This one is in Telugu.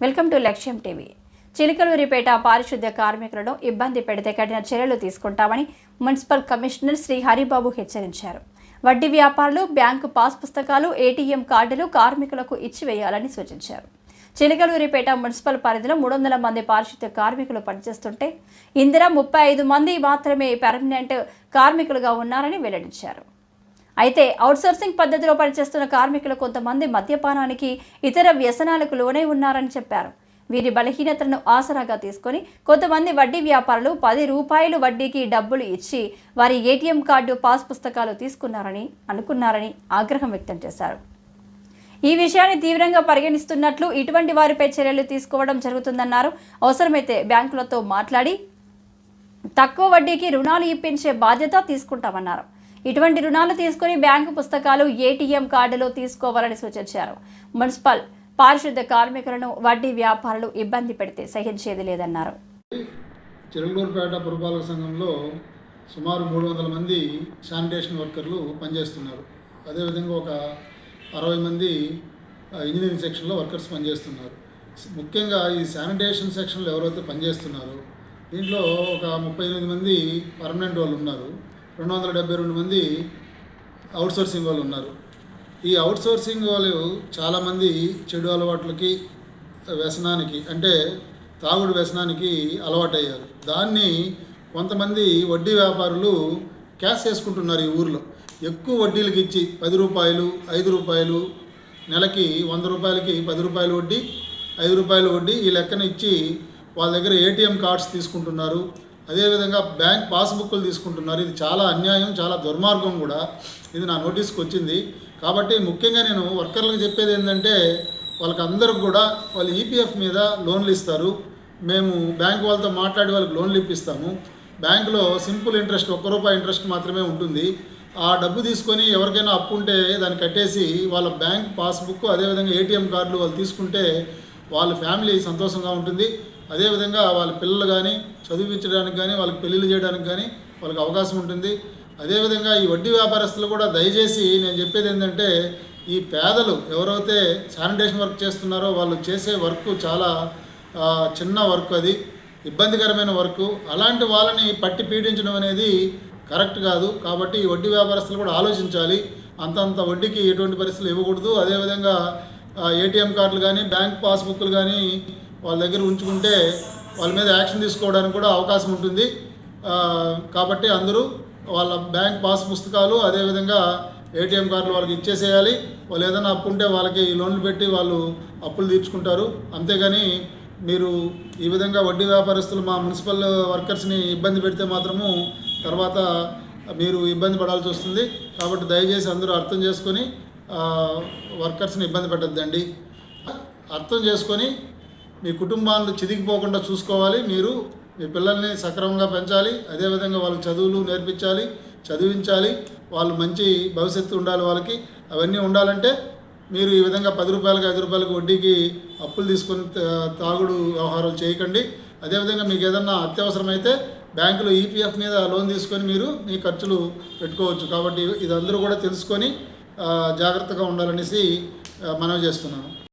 Welcome to Lakshyam TV. Chilakaluripet పారిశుద్ధ్య కార్మికులను ఇబ్బంది పెడితే కఠిన చర్యలు తీసుకుంటామని మున్సిపల్ కమిషనర్ శ్రీ హరిబాబు హెచ్చరించారు. వడ్డీ వ్యాపారులు బ్యాంకు పాస్ పుస్తకాలు ఏటీఎం కార్డులు కార్మికులకు ఇచ్చివేయాలని సూచించారు. చిలకలూరిపేట మున్సిపల్ పరిధిలో మూడు వందల మంది పారిశుద్ధ్య కార్మికులు పనిచేస్తుంటే ఇందిరా ముప్పై ఐదు మంది మాత్రమే పర్మనెంట్ కార్మికులుగా ఉన్నారని వెల్లడించారు. అయితే అవుట్సోర్సింగ్ పద్ధతిలో పనిచేస్తున్న కార్మికులు కొంతమంది మద్యపానానికి ఇతర వ్యసనాలకు లోనై ఉన్నారని చెప్పారు. వీరి బలహీనతలను ఆసరాగా తీసుకొని కొంతమంది వడ్డీ వ్యాపారులు పది రూపాయలు వడ్డీకి డబ్బులు ఇచ్చి వారి ఏటీఎం కార్డు పాస్ పుస్తకాలు తీసుకున్నారని అనుకున్నారని ఆగ్రహం వ్యక్తం చేశారు. ఈ విషయాన్ని తీవ్రంగా పరిగణిస్తున్నట్లు ఇటువంటి వారిపై చర్యలు తీసుకోవడం జరుగుతుందన్నారు. అవసరమైతే బ్యాంకులతో మాట్లాడి తక్కువ వడ్డీకి రుణాలు ఇప్పించే బాధ్యత తీసుకుంటామన్నారు. ఇటువంటి రుణాలు తీసుకుని బ్యాంకు పుస్తకాలు ఏటీఎం కార్డులు తీసుకోవాలని సూచించారు. మున్సిపల్ పారిశుద్ధ కార్మికులను వడ్డీ వ్యాపారులు ఇబ్బంది పెడితే సహించేది లేదన్నారు. చిరంగూరుపేట పురపాలక సంఘంలో సుమారు మూడు వందల మంది శానిటేషన్ వర్కర్లు పనిచేస్తున్నారు. అదేవిధంగా ఒక అరవై మంది ఇంజనీరింగ్ సెక్షన్లో వర్కర్స్ పనిచేస్తున్నారు. ముఖ్యంగా ఈ శానిటేషన్ సెక్షన్లో ఎవరైతే పనిచేస్తున్నారో దీంట్లో ఒక ముప్పై ఎనిమిది మంది పర్మనెంట్ వాళ్ళు ఉన్నారు. రెండు వందల డెబ్బై రెండు మంది అవుట్సోర్సింగ్ వాళ్ళు ఉన్నారు. ఈ అవుట్సోర్సింగ్ వాళ్ళు చాలామంది చెడు అలవాట్లకి వ్యసనానికి అంటే తాగుడు వ్యసనానికి అలవాటయ్యారు. దాన్ని కొంతమంది వడ్డీ వ్యాపారులు క్యాష్ చేసుకుంటున్నారు ఈ ఊర్లో. ఎక్కువ వడ్డీలకు ఇచ్చి పది రూపాయలు ఐదు రూపాయలు నెలకి వంద రూపాయలకి పది రూపాయలు వడ్డీ ఐదు రూపాయలు వడ్డీ ఈ లెక్కన ఇచ్చి వాళ్ళ దగ్గర ఏటీఎం కార్డ్స్ తీసుకుంటున్నారు. అదేవిధంగా బ్యాంక్ పాస్బుక్లు తీసుకుంటున్నారు. ఇది చాలా అన్యాయం చాలా దుర్మార్గం కూడా. ఇది నా నోటీస్కి వచ్చింది. కాబట్టి ముఖ్యంగా నేను వర్కర్లకు చెప్పేది ఏంటంటే వాళ్ళకందరికి కూడా వాళ్ళు ఈపీఎఫ్ మీద లోన్లు ఇస్తారు. మేము బ్యాంక్ వాళ్ళతో మాట్లాడి వాళ్ళకి లోన్లు ఇప్పిస్తాము. బ్యాంకులో సింపుల్ ఇంట్రెస్ట్ ఒక్క రూపాయి ఇంట్రెస్ట్ మాత్రమే ఉంటుంది. ఆ డబ్బు తీసుకొని ఎవరికైనా అప్పు ఉంటే దాన్ని కట్టేసి వాళ్ళ బ్యాంక్ పాస్బుక్ అదేవిధంగా ఏటీఎం కార్డులు వాళ్ళు తీసుకుంటే వాళ్ళ ఫ్యామిలీ సంతోషంగా ఉంటుంది. అదేవిధంగా వాళ్ళ పిల్లలు కానీ చదివించడానికి కానీ వాళ్ళకి పెళ్ళిళ్ళు చేయడానికి కానీ వాళ్ళకి అవకాశం ఉంటుంది. అదేవిధంగా ఈ వడ్డీ వ్యాపారస్తులు కూడా దయచేసి నేను చెప్పేది ఏంటంటే ఈ పేదలు ఎవరైతే శానిటేషన్ వర్క్ చేస్తున్నారో వాళ్ళు చేసే వర్క్ చాలా చిన్న వర్క్ అది. ఇబ్బందికరమైన వర్క్. అలాంటి వాళ్ళని పట్టి పీడించడం అనేది కరెక్ట్ కాదు. కాబట్టి ఈ వడ్డీ వ్యాపారస్తులు కూడా ఆలోచించాలి. అంతంత వడ్డీకి ఎటువంటి పరిస్థితులు ఇవ్వకూడదు. అదేవిధంగా ఏటీఎం కార్డులు కానీ బ్యాంక్ పాస్బుక్లు కానీ వాళ్ళ దగ్గర ఉంచుకుంటే వాళ్ళ మీద యాక్షన్ తీసుకోవడానికి కూడా అవకాశం ఉంటుంది. కాబట్టి అందరూ వాళ్ళ బ్యాంక్ పాస్ పుస్తకాలు అదేవిధంగా ఏటీఎం కార్డులు వాళ్ళకి ఇచ్చేసేయాలి. వాళ్ళు ఏదైనా అప్పు ఉంటే వాళ్ళకి లోన్లు పెట్టి వాళ్ళు అప్పులు తీర్చుకుంటారు. అంతేగాని మీరు ఈ విధంగా వడ్డీ వ్యాపారస్తులు మా మున్సిపల్ వర్కర్స్ని ఇబ్బంది పెడితే మాత్రము తర్వాత మీరు ఇబ్బంది పడాల్సి వస్తుంది. కాబట్టి దయచేసి అందరూ అర్థం చేసుకొని వర్కర్స్ని ఇబ్బంది పెట్టద్దండి. అర్థం చేసుకొని మీ కుటుంబాలను చిదిగిపోకుండా చూసుకోవాలి. మీరు మీ పిల్లల్ని సక్రమంగా పెంచాలి. అదేవిధంగా వాళ్ళకి చదువులు నేర్పించాలి చదివించాలి. వాళ్ళు మంచి భవిష్యత్తు ఉండాలి వాళ్ళకి. అవన్నీ ఉండాలంటే మీరు ఈ విధంగా పది రూపాయలకి ఐదు రూపాయలకి వడ్డీకి అప్పులు తీసుకొని తా- తాగుడు వ్యవహారాలు చేయకండి. అదేవిధంగా మీకు ఏదన్నా అత్యవసరమైతే బ్యాంకులో ఈపీఎఫ్ మీద లోన్ తీసుకొని మీరు మీ ఖర్చులు పెట్టుకోవచ్చు. కాబట్టి ఇది అందరూ కూడా తెలుసుకొని జాగ్రత్తగా ఉండాలనేసి మనవి చేస్తున్నాను.